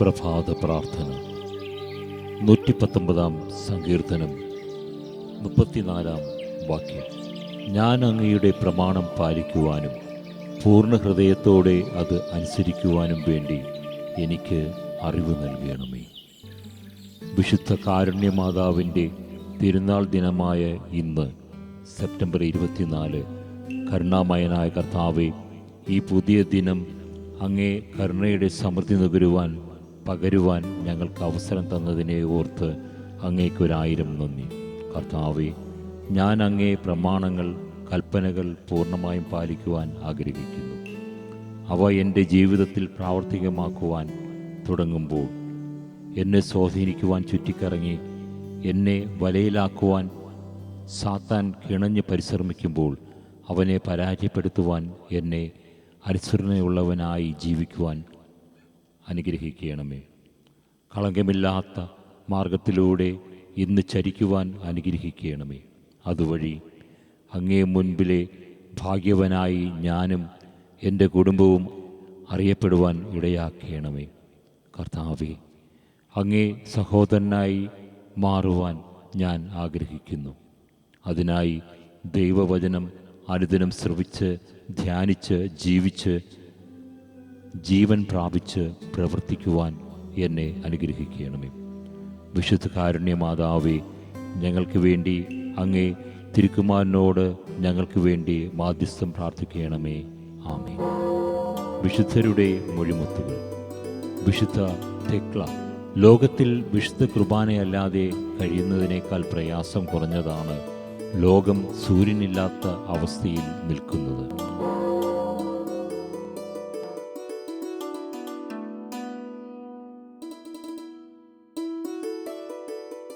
പ്രഭാത പ്രാർത്ഥന. നൂറ്റി പത്തൊമ്പതാം സങ്കീർത്തനം മുപ്പത്തിനാലാം വാക്യം. ഞാൻ അങ്ങയുടെ പ്രമാണം പാലിക്കുവാനും പൂർണ ഹൃദയത്തോടെ അത് അനുസരിക്കുവാനും വേണ്ടി എനിക്ക് അറിവ് നൽകണമേ. വിശുദ്ധ കാരുണ്യമാതാവിന്റെ തിരുനാൾ ദിനമായ ഇന്ന് സെപ്റ്റംബർ ഇരുപത്തിനാല് കരുണാമയനായ കർത്താവെ ഈ പുതിയ ദിനം അങ്ങേ കരുണയുടെ സമൃദ്ധി നുകരുവാൻ പകരുവാൻ ഞങ്ങൾക്ക് അവസരം തന്നതിനെ ഓർത്ത് അങ്ങേക്കൊരായിരം നന്ദി. കർത്താവെ ഞാൻ അങ്ങേ പ്രമാണങ്ങൾ കൽപ്പനകൾ പൂർണമായും പാലിക്കുവാൻ ആഗ്രഹിക്കുന്നു. അവ എന്റെ ജീവിതത്തിൽ പ്രാവർത്തികമാക്കുവാൻ തുടങ്ങുമ്പോൾ എന്നെ സ്വാധീനിക്കുവാൻ ചുറ്റിക്കറങ്ങി എന്നെ വലയിലാക്കുവാൻ സാത്താൻ കിണഞ്ഞ് പരിശ്രമിക്കുമ്പോൾ അവനെ പരാജയപ്പെടുത്തുവാൻ എന്നെ അനുസരണയുള്ളവനായി ജീവിക്കുവാൻ അനുഗ്രഹിക്കണമേ. കളങ്കമില്ലാത്ത മാർഗത്തിലൂടെ ഇന്ന് ചരിക്കുവാൻ അനുഗ്രഹിക്കണമേ. അതുവഴി അങ്ങേ മുൻപിലെ ഭാഗ്യവനായി ഞാനും എന്റെ കുടുംബവും അറിയപ്പെടുവാൻ ഇടയാക്കണമേ. കർത്താവെ അങ്ങേ സഹോദരനായി മാറുവാൻ ഞാൻ ആഗ്രഹിക്കുന്നു. അതിനായി ദൈവവചനം അനുദിനം ശ്രവിച്ച് ധ്യാനിച്ച് ജീവിച്ച് ജീവൻ പ്രാപിച്ച് പ്രവർത്തിക്കുവാൻ എന്നെ അനുഗ്രഹിക്കണമേ. വിശുദ്ധ കാരുണ്യമാതാവേ ഞങ്ങൾക്ക് വേണ്ടി അങ്ങേ തിരുക്കുമാരനോട് ഞങ്ങൾക്ക് വേണ്ടി മാധ്യസ്ഥം പ്രാർത്ഥിക്കണമേ. ആമേ വിശുദ്ധരുടെ മൊഴിമുത്തുകൾ. വിശുദ്ധ തെക്ല. ലോകത്തിൽ വിശുദ്ധ കുർബാനയല്ലാതെ കഴിയുന്നതിനേക്കാൾ പ്രയാസം കുറഞ്ഞതാണ് ലോകം സൂര്യനില്ലാത്ത അവസ്ഥയിൽ നിൽക്കുന്നത്.